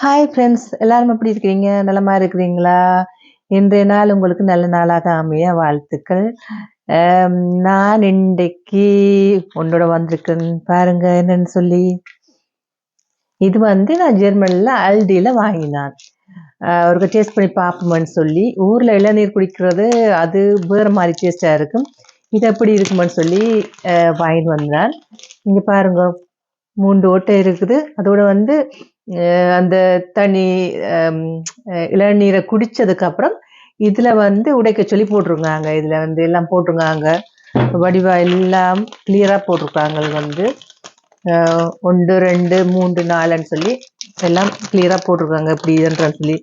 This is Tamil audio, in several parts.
ஹாய் ஃப்ரெண்ட்ஸ் எல்லாரும் எப்படி இருக்கிறீங்க? நலமா இருக்கிறீங்களா? இன்றைய நாள் உங்களுக்கு நல்ல நாளாக அமைய வாழ்த்துக்கள். நான் இன்றைக்கு உன்னோட வந்திருக்கேன். பாருங்க என்னன்னு சொல்லி. இது வந்து நான் ஜெர்மனியில் அல்டியில் வாங்கினான். அவருக்கு டேஸ்ட் பண்ணி பார்ப்போம்னு சொல்லி. ஊரில் இளநீர் குடிக்கிறது அது வேறு மாதிரி டேஸ்ட்டாக இருக்கும். இது எப்படி இருக்குமென்னு சொல்லி வாங்கிட்டு வந்தான். இங்கே பாருங்க மூன்று ஓட்டை இருக்குது. அதோட வந்து அந்த தண்ணி இளநீரை குடித்ததுக்கப்புறம் அப்புறம் வந்து உடைக்க சொல்லி போட்டிருக்காங்க இதில் வந்து எல்லாம் போட்டிருக்காங்க வடிவா எல்லாம் கிளியராக போட்டிருக்காங்க. வந்து ஒன்று ரெண்டு மூன்று நாலுன்னு சொல்லி எல்லாம் கிளியராக போட்டிருக்காங்க. இப்படி இதுன்றான்னு சொல்லி.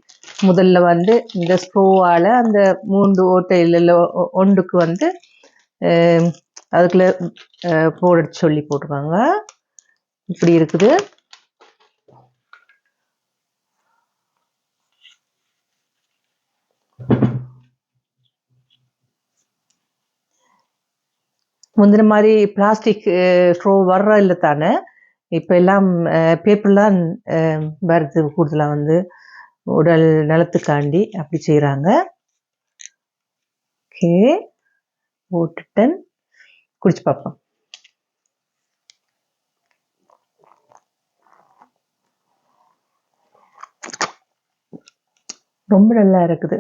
முதல்ல வந்து இந்த ஸ்ட்ரோவால அந்த மூன்று ஓட்டையில் ஒ- ஒன்றுக்கு வந்து அதுக்குள்ளே அதுக்குள்ள போட சொல்லி போட்டிருக்காங்க. இப்படி இருக்குது. முந்தின மாதிரி பிளாஸ்டிக் ஸ்ட்ரோ வர்ற இல்லை தானே? இப்போ எல்லாம் பேப்பர்லாம் வருது கூடுதலாக வந்து. உடல் நலத்துக்காண்டி அப்படி செய்கிறாங்க ஓகே. போட்டுட்டேன். குடிச்சு பார்ப்போம் ரொம்ப நல்லா இருக்குது.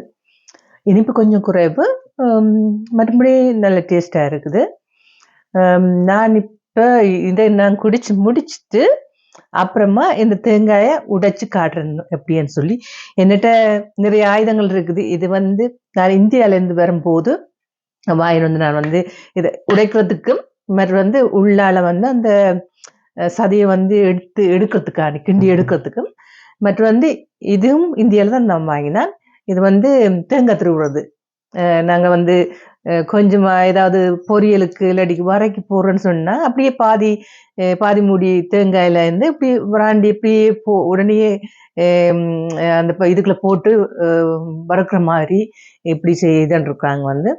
இனிப்பு கொஞ்சம் குறைவு. மறுபடியும் நல்ல டேஸ்டாக இருக்குது. நான் இப்போ இதை நான் குடிச்சு முடிச்சிட்டு அப்புறமா இந்த தேங்காயை உடைச்சு காட்டுறணும் எப்படின்னு சொல்லி என்கிட்ட நிறைய ஆயுதங்கள் இருக்குது. இது வந்து நான் இந்தியாவிலேருந்து வரும்போது வாயின் வந்து நான் வந்து இதை உடைக்கிறதுக்கும் மற்ற வந்து உள்ளால வந்து அந்த சதையை வந்து எடுத்து எடுக்கிறதுக்கான கிண்டி எடுக்கிறதுக்கும் மற்ற வந்து இதுவும் இந்தியாவில் தான் நான் வாங்கினேன். இது வந்து தேங்காய் திருவுறது. நாங்கள் வந்து கொஞ்சமாக கொஞ்சமா ஏதாவது பொரியலுக்கு இல்லாட்டி வரைக்கு போடுறேன்னு சொன்னா அப்படியே பாதி பாதி மூடி தேங்காயில இருந்து இப்படி விராண்டி இப்படியே போ உடனே அந்த இதுக்குள்ள போட்டு வறுக்கிற மாதிரி இப்படி செய்துன்னு இருக்காங்க வந்து.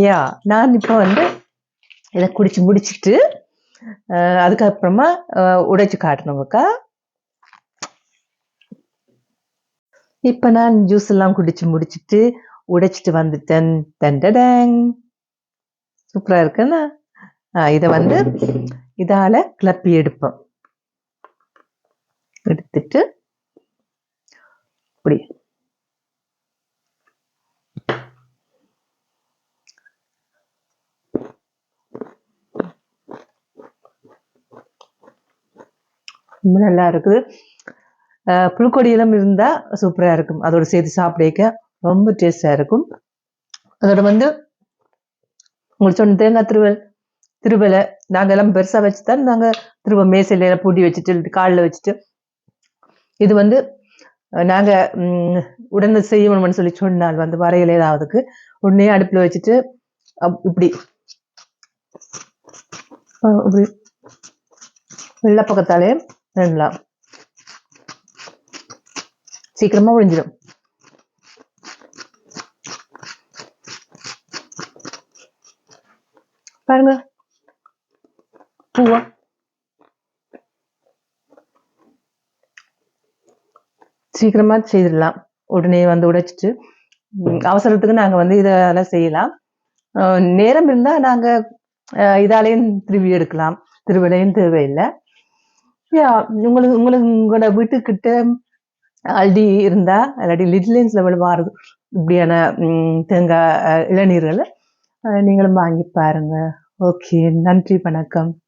யா நான் இப்போ வந்து இதை குடிச்சு முடிச்சிட்டு அதுக்கப்புறமா உடைச்சு காட்டணுங்கக்கா இப்போ நான் ஜூஸ் எல்லாம் குடிச்சு முடிச்சிட்டு உடைச்சிட்டு வந்துட்டேன் தண்டடேங். சூப்பரா இருக்குன்னா இதை வந்து இதால கிளப்பி எடுப்போம். எடுத்துட்டு இப்படி. ரொம்ப நல்லா இருக்குது. அஹ் புழுக்கொடியெல்லாம் இருந்தா சூப்பரா இருக்கும். அதோட சேர்த்து சாப்பிடக்க ரொம்ப டேஸ்டாக இருக்கும். அதோட வந்து உங்களுக்கு சொன்ன தேங்காய் திருவல் திருவலை நாங்கள் எல்லாம் பெருசா வச்சுதான் நாங்கள் திருவ மேசையில எல்லாம் பூட்டி வச்சுட்டு காலில் வச்சுட்டு. இது வந்து நாங்கள் உடனே செய்யணும்னு சொல்லி சொன்னால் வந்து வரையில் ஏதாவதுக்கு உடனே அடுப்புல வச்சுட்டு அப்- இப்படி. அஹ், இப்படி. வெள்ளை பக்கத்தாலே ரெண்டலாம் சீக்கிரமாக முடிஞ்சிடும் பாருங்க. பூவா. சீக்கிரமா செய்திடலாம். உடனே வந்து உடைச்சிட்டு. அவசரத்துக்கு நாங்க வந்து இதெல்லாம் செய்யலாம். நேரம் இருந்தா நாங்க அஹ், இதாலையும் திருவி எடுக்கலாம். திருவிழையும் தேவையில்லை. யா உங்களுக்கு உங்களுக்கு உங்களோட வீட்டுக்கிட்ட அல்டி இருந்தா இல்லாட்டி லெவல் மாறுது இப்படியான தேங்காய் இளநீர்களை நீங்களும் வாங்கி பாருங்க. ஓகே நன்றி வணக்கம்.